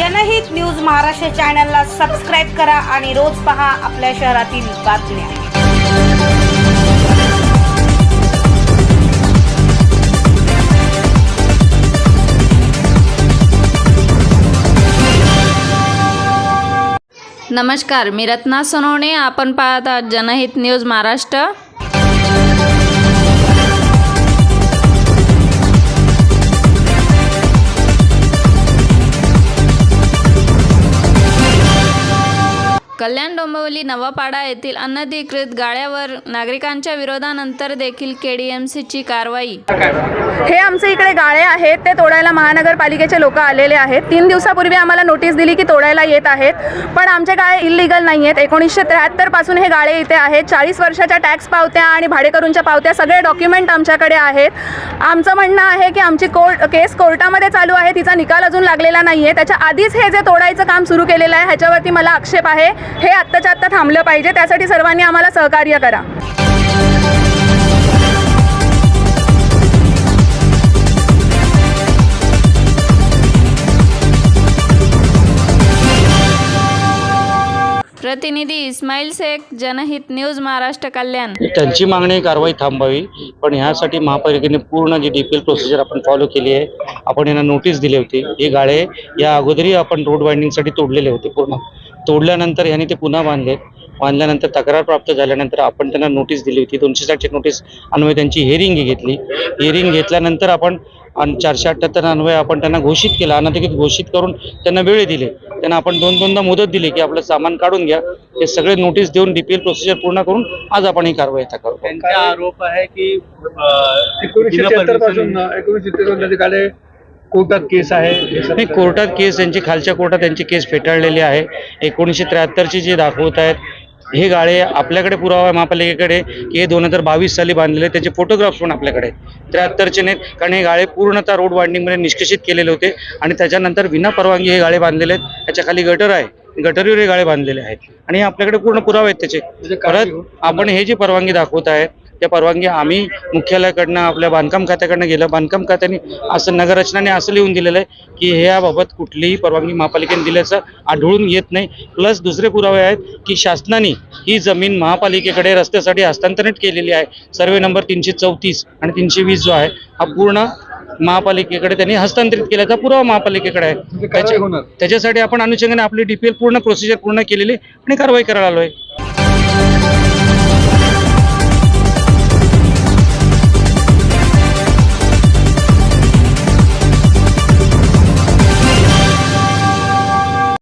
जनहित न्यूज महाराष्ट्र चॅनलला सबस्क्राईब करा आणि रोज पहा आपल्या शहरातील बातम्या. नमस्कार मी रत्ना सोनवणे. आपण पाहत आहात जनहित न्यूज महाराष्ट्र. कल्याण डोंबिवली नवापाडा येथील अनधिकृत गाळ्यावर नागरिकांच्या विरोधानंतर देखील केडीएमसीची कारवाई. हे आमचे इकडे गाळे आहेत. ते तोडायला महानगरपालिकेचे लोक आलेले आहेत. तीन दिवसापूर्वी आम्हाला नोटीस दिली की तोडायला येत आहेत. पण आमचे गाळे इलिगल नाही आहेत एकोणीसशे त्र्याहत्तरपासून हे गाळे इथे आहेत. चाळीस वर्षाच्या टॅक्स पावत्या आणि भाडेकरूंच्या पावत्या सगळे डॉक्युमेंट आमच्याकडे आहेत. आमचं म्हणणं आहे की आमची कोर्ट केस कोर्टामध्ये चालू आहे. तिचा निकाल अजून लागलेला नाही आहे त्याच्या आधीच हे जे तोडायचं काम सुरू केलेलं आहे ह्याच्यावरती मला आक्षेप आहे. हे आत्ताच्या आत्ता थांबलं पाहिजे. त्यासाठी सर्वांनी आम्हाला सहकार्य करा. प्रतिनिधी इस्माईल शेख जनहित न्यूज महाराष्ट्र कल्याण. त्यांची मागणी कारवाई थांबावी. पण ह्यासाठी महापालिकेने पूर्ण G D P L procedure आपण फॉलो केली आहे आपण यांना नोटीस दिली होती. हे गाळे या अगोदरही आपण रोड वाइंडिंगसाठी तोडलेले होते पूर्ण. तोडल्यानंतर ह्यांनी ते पुन्हा बांधले. बांधल्यानंतर तक्रार प्राप्त झाल्यानंतर आपण त्यांना नोटीस दिली होती. दोनशे साठची नोटीस अन्वये त्यांची हिअरिंग घेतली. हिअरिंग घेतल्यानंतर आपण चारशे अठ्ठ्याहत्तर अन्वये आपण त्यांना घोषित केलं. अनधिकृत घोषित करून त्यांना वेळ दिले. त्यांना आपण दोन दोनदा मुदत दिली की आपलं सामान काढून घ्या. हे सगळे नोटीस देऊन डीपीएल प्रोसिजर पूर्ण करून आज आपण ही कारवाई आता करू त्यांचा आरोप आहे की एकोणीसशे पासून एकोणीसशे कोर्टात केस आहे? नाही कोर्टात केस त्यांची खालच्या कोर्टात त्यांची केस फेटाळलेली आहे. एकोणीसशे त्र्याहत्तरची जे दाखवत आहेत हे गाळे आपल्याकडे पुरावा आहे महापालिकेकडे की हे दोन हजार बावीस साली बांधलेले आहेत. त्याचे फोटोग्राफ्स पण आपल्याकडे त्र्याहत्तरचे नाहीत कारण हे गाळे पूर्णतः रोड वाइंडिंगमध्ये निष्कासित केलेले होते आणि त्याच्यानंतर विना परवानगी हे गाळे बांधलेले आहेत. त्याच्याखाली गटर आहे गटरीवर हे गाळे बांधलेले आहेत. आणि हे आपल्याकडे पूर्ण पुरावे आहेत त्याचे. परत आपण हे जी परवानगी दाखवत आहे त्या परवानगी आम्ही मुख्यालयाकडनं आपल्या बांधकाम खात्याकडनं गेलं. बांधकाम खात्याने असं नगररचनाने असं लिहून दिलेलं आहे की ह्याबाबत कुठलीही परवानगी महापालिकेने दिल्याचं आढळून येत नाही. प्लस दुसरे पुरावे आहेत की शासनाने ही जमीन महापालिकेकडे रस्त्यासाठी हस्तांतरित केलेली आहे. सर्वे नंबर तीनशे चौतीस आणि तीनशे वीस जो आहे हा पूर्ण महापालिकेकडे त्यांनी हस्तांतरित केल्याचा पुरावा महापालिकेकडे आहे. त्याच्यासाठी आपण अनुषंगाने आपली डीपीएल पूर्ण प्रोसिजर पूर्ण केलेली आणि कारवाई करायला आलोय.